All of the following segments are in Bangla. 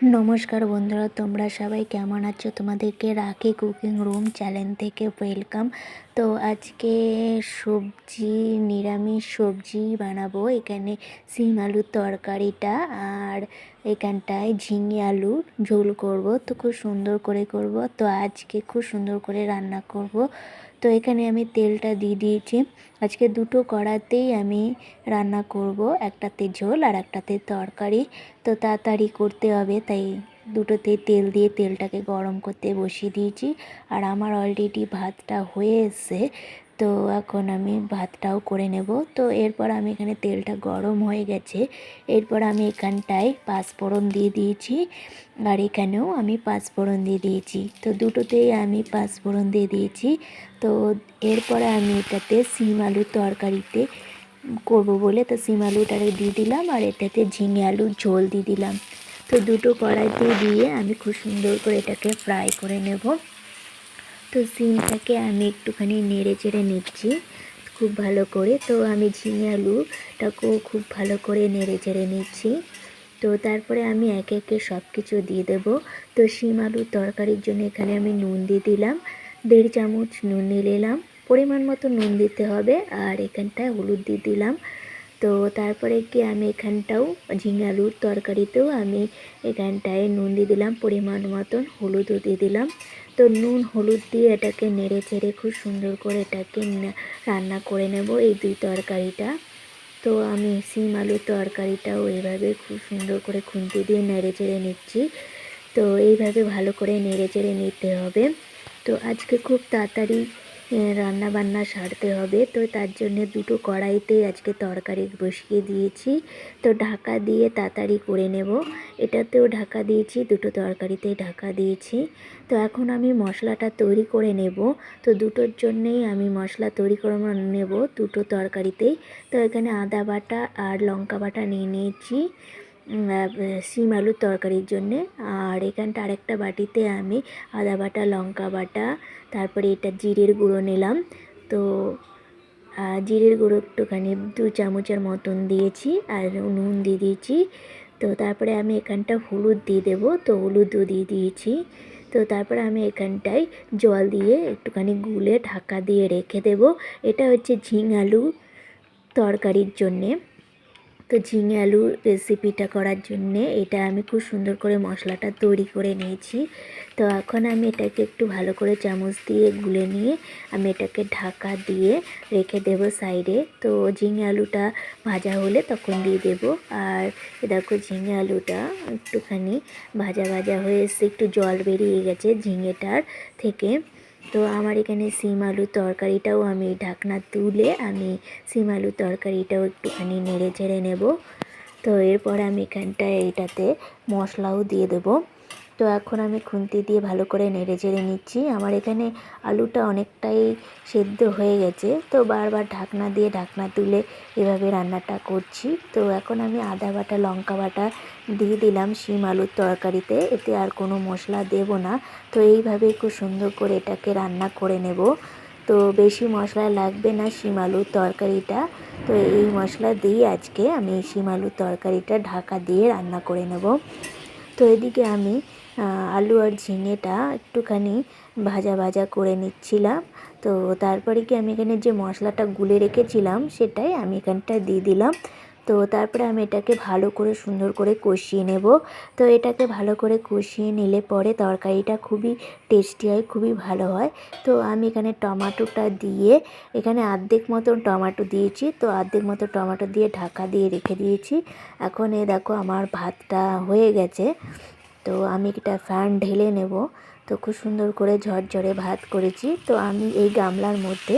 নমস্কার বন্ধুরা, তোমরা সবাই কেমন আছো? তোমাদেরকে রাখি কুকিং রুম চ্যানেল থেকে ওয়েলকাম তো আজকে সবজি, নিরামিষ সবজি বানাবো। এখানে সিম আলুর তরকারিটা আর এখানটায় ঝিঙে আলু ঝোল করব। তো খুব সুন্দর করে করব। তো আজকে খুব সুন্দর করে রান্না করব। তো এখানে আমি তেলটা দিয়ে দিয়েছি। আজকে দুটো কড়াতেই আমি রান্না করব, একটাতে ঝোল আর একটাতে তরকারি। তো তাড়াতাড়ি করতে হবে, তাই দুটোতে তেল দিয়ে তেলটাকে গরম করতে বসিয়ে দিয়েছি। আর আমার অলরেডি ভাতটা হয়ে এসছে তো এখন আমি ভাতটাও করে নেব। তো এরপর আমি এখানে তেলটা গরম হয়ে গেছে। এরপর আমি এখানটায় পাঁচফোড়ন দিয়ে দিয়েছি। আর এখানেও আমি পাঁচফোড়ন দিয়ে দিয়েছি। তো দুটোতেই আমি পাঁচফোড়ন দিয়ে দিয়েছি। তো এরপরে আমি এটাতে সিম আলুর তরকারিতে করব বলে তো সিম আলুটাকে দিয়ে দিলাম আর এটাতে ঝিঙে আলুর ঝোল দিয়ে দিলাম। তো দুটো কড়াইতে দিয়ে আমি খুব সুন্দর করে এটাকে ফ্রাই করে নেব। তো সিমটাকে আমি একটুখানি নেড়ে চেড়ে নিচ্ছি খুব ভালো করে। তো আমি ঝিঙে আলুটাকেও খুব ভালো করে নেড়ে চেড়ে নিচ্ছি। তো তারপরে আমি একে একে সব কিছু দিয়ে দেব। তো শিম আলুর তরকারির জন্য এখানে আমি নুন দিয়ে দিলাম, দেড় চামচ নুন নিয়ে নিলাম, পরিমাণ মতো নুন দিতে হবে আর এখানটায় হলুদ দিয়ে দিলাম। তো তারপরে কি আমি এখানটাও ঝিঙে আলুর তরকারিতেও আমি এখানটায় নুন দিয়ে দিলাম, পরিমাণ মতন হলুদও দিয়ে দিলাম। তো নুন, হলুদ দিয়ে এটাকে নেড়ে চেড়ে খুব সুন্দর করে এটাকে রান্না করে নেব এই দুই তরকারিটা। তো আমি সিম আলুর তরকারিটাও এইভাবে খুব সুন্দর করে খুন্তি দিয়ে নেড়ে চেড়ে নিচ্ছি। তো এইভাবে ভালো করে নেড়ে চেড়ে নিতে হবে। তো আজকে খুব তাড়াতাড়ি রান্না বান্না সারতে হবে। তো তার জন্য দুটো কড়াইতে আজকে তরকারি বসিয়ে দিয়েছি। তো ঢাকা দিয়ে তাড়াতাড়ি করে নেব। এটাতেও ঢাকা দিয়েছি, দুটো তরকারিতেই ঢাকা দিয়েছি। তো এখন আমি মশলাটা তৈরি করে নেব। তো দুটোর জন্যেই আমি মশলা তৈরি করে নেব দুটো তরকারিতেই। তো এখানে আদা বাটা আর লঙ্কা বাটা নিয়ে নিয়েছি। শিম আলুর তরকারির জন্যে। আর এখানটা আরেকটা বাটিতে আমি আদা বাটা, লঙ্কা বাটা, তারপরে এটা জিরের গুঁড়ো নিলাম। তো জিরের গুঁড়ো একটুখানি দু চামচের মতন দিয়েছি আর নুন দিয়ে দিয়েছি। তো, তারপরে আমি এখানটা হলুদ দিয়ে দেবো। তো, হলুদও দিয়ে দিয়েছি। তো, তারপরে আমি এখানটায় জল দিয়ে একটুখানি গুলে ঢাকা দিয়ে রেখে দেবো। এটা হচ্ছে ঝিঙ আলু তরকারির জন্যে। তো ঝিঙে আলু রেসিপিটা করার জন্যে এটা আমি খুব সুন্দর করে মশলাটা তৈরি করে নিয়েছি। তো এখন আমি এটাকে একটু ভালো করে চামচ দিয়ে গুলে নিয়ে আমি এটাকে ঢাকা দিয়ে রেখে দেব সাইডে। তো ঝিঙে আলুটা ভাজা হলে তখন দিয়ে দেব। আর দেখো ঝিঙে আলুটা একটুখানি ভাজা ভাজা হয়ে এসে একটু জল বেরিয়ে গেছে ঝিঙেটার থেকে। তো আমার এখানে সিম আলু তরকারিটাও আমি ঢাকনা তুলে আমি সিম আলু তরকারিটাও একটুখানি নেড়ে ঝেড়ে নেব। তো এরপর আমি এখানটায় এইটাতে মশলাও দিয়ে দেবো। তো এখন আমি খুন্তি দিয়ে ভালো করে নেড়ে চেড়ে নিচ্ছি। আমার এখানে আলুটা অনেকটাই সেদ্ধ হয়ে গেছে। তো বারবার ঢাকনা দিয়ে ঢাকনা তুলে এভাবে রান্নাটা করছি। তো এখন আমি আদা বাটা, লঙ্কা বাটা দিয়ে দিলাম শিম আলুর তরকারিতে। এতে আর কোনো মশলা দেব না। তো এইভাবে খুব সুন্দর করে এটাকে রান্না করে নেব। তো বেশি মশলা লাগবে না শিম আলুর তরকারিটা। তো এই মশলা দিয়ে আজকে আমি শিম আলুর তরকারিটা ঢাকা দিয়ে রান্না করে নেব। তো এদিকে আমি আলু আর ঝিঙেটা একটুখানি ভাজা ভাজা করে নিচ্ছিলাম। তো তারপরে কি আমি এখানে যে মশলাটা গুলে রেখেছিলাম, সেটাই আমি এখানটা দিয়ে দিলাম। তো তারপরে আমি এটাকে ভালো করে সুন্দর করে কষিয়ে নেব। তো এটাকে ভালো করে কষিয়ে নিলে পরে তরকারিটা খুবই টেস্টি হয়, খুবই ভালো হয়। তো আমি এখানে টমাটোটা দিয়ে, এখানে আর্ধেক মতন টমাটো দিয়েছি। তো আর্ধেক মতো টমাটো দিয়ে ঢাকা দিয়ে রেখে দিয়েছি। এখন এ দেখো আমার ভাতটা হয়ে গেছে। তো আমি এটা ফ্যান ঢেলে নেব। তো খুব সুন্দর করে ঝরঝরে ভাত করেছি। তো আমি এই গামলার মধ্যে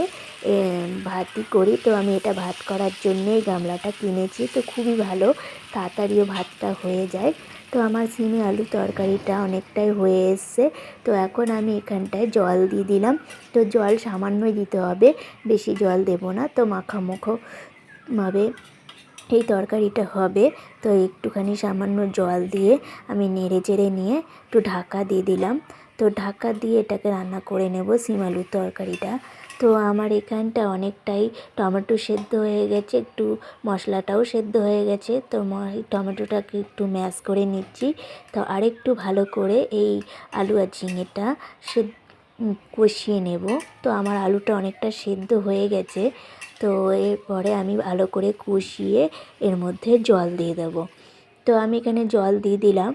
ভাতই করি। তো আমি এটা ভাত করার জন্য এই গামলাটা কিনেছি। তো খুবই ভালো, তাড়াতাড়িও ভাতটা হয়ে যায়। তো আমার সিমে আলু তরকারিটা অনেকটাই হয়ে এসছে। তো এখন আমি এখানটায় জল দিয়ে দিলাম। তো জল সামান্যই দিতে হবে, বেশি জল দেব না। তো মাখামুখোভাবে এই তরকারিটা হবে। তো একটুখানি সামান্য জল দিয়ে আমি নেড়ে চেড়ে নিয়ে একটু ঢাকা দিয়ে দিলাম। তো ঢাকা দিয়ে এটাকে রান্না করে নেব সিম আলুর তরকারিটা। তো আমার এখানটা অনেকটাই টমেটো সেদ্ধ হয়ে গেছে, একটু মশলাটাও সেদ্ধ হয়ে গেছে। তো টমেটোটাকে একটু ম্যাশ করে নিচ্ছি। তো আরেকটু ভালো করে এই আলু আর ঝিঙেটা সে কষিয়ে নেব। তো আমার আলুটা অনেকটা সেদ্ধ হয়ে গেছে। তো এরপরে আমি ভালো করে কষিয়ে এর মধ্যে জল দিয়ে দেবো। তো আমি এখানে জল দিয়ে দিলাম।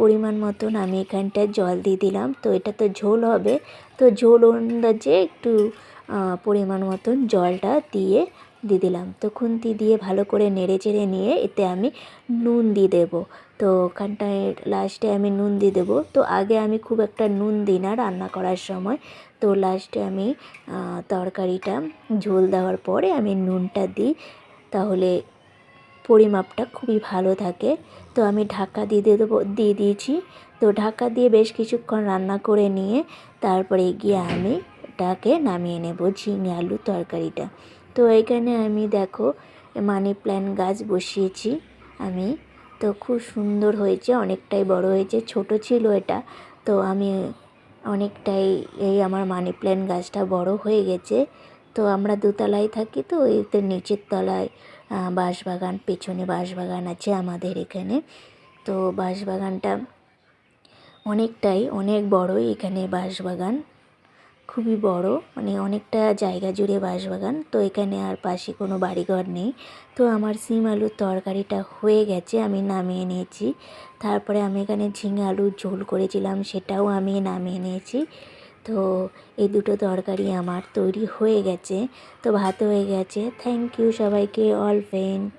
পরিমাণ মতন আমি এখানটায় জল দিয়ে দিলাম। তো এটা তো ঝোল হবে। তো ঝোল আন্দাজে একটু পরিমাণ মতন জলটা দিয়ে দিয়ে দিলাম। তো খুন্তি দিয়ে ভালো করে নেড়ে চেড়ে নিয়ে এতে আমি নুন দিয়ে দেবো। তো ওখানটায় লাস্টে আমি নুন দিয়ে দেবো। তো আগে আমি খুব একটা নুন দিই না রান্না করার সময়। তো লাস্টে আমি তরকারিটা ঝোল দেওয়ার পরে আমি নুনটা দিই। তাহলে পরিমাপটা খুবই ভালো থাকে। তো আমি ঢাকা দিয়ে দিয়ে দেবো, দিয়ে দিয়েছি। তো ঢাকা দিয়ে বেশ কিছুক্ষণ রান্না করে নিয়ে তারপরে গিয়ে আমি এটাকে নামিয়ে নেব ঝিঙে আলু তরকারিটা। তো এখানে আমি দেখো মানি প্ল্যান্ট গাছ বসিয়েছি আমি। তো খুব সুন্দর হয়েছে, অনেকটাই বড় হয়েছে, ছোট ছিল এটা। তো আমি অনেকটাই এই আমার মানি প্ল্যান্ট গাছটা বড় হয়ে গেছে। তো আমরা দোতলায় থাকি তো, এতে নিচের তলায় বাঁশবাগান, পেছনে বাঁশবাগান আছে আমাদের এখানে। তো বাঁশবাগানটা অনেকটাই, অনেক বড়ই এখানে বাঁশবাগান। খুবই বড় মানে অনেকটা জায়গা জুড়ে বাঁশবাগান। তো এখানে আর পাশে কোনো বাড়িঘর নেই। তো আমার সিম আলুর তরকারিটা হয়ে গেছে, আমি নামিয়ে নিয়েছি। তারপরে আমি এখানে ঝিঙে আলুর ঝোল করেছিলাম, সেটাও আমি নামিয়ে নিয়েছি। তো এই দুটো তরকারি আমার তৈরি হয়ে গেছে, তো ভাত হয়ে গেছে। থ্যাংক ইউ সবাইকে অল ফ্রেন্ড